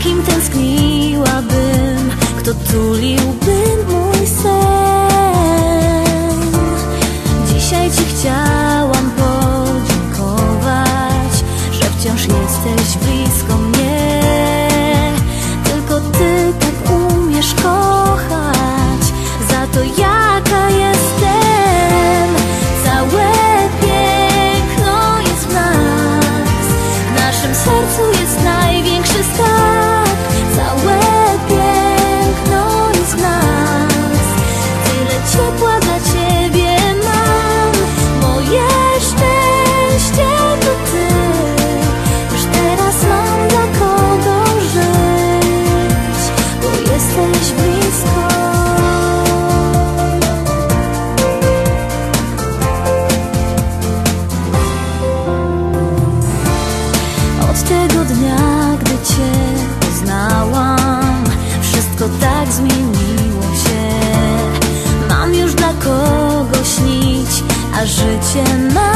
Kim tęskniłabym, kto tuliłby mój sen. Dzisiaj ci chciałam podziękować, że wciąż jesteś blisko mnie. tak zmieniło się. Mam już dla kogo śnić, a życie ma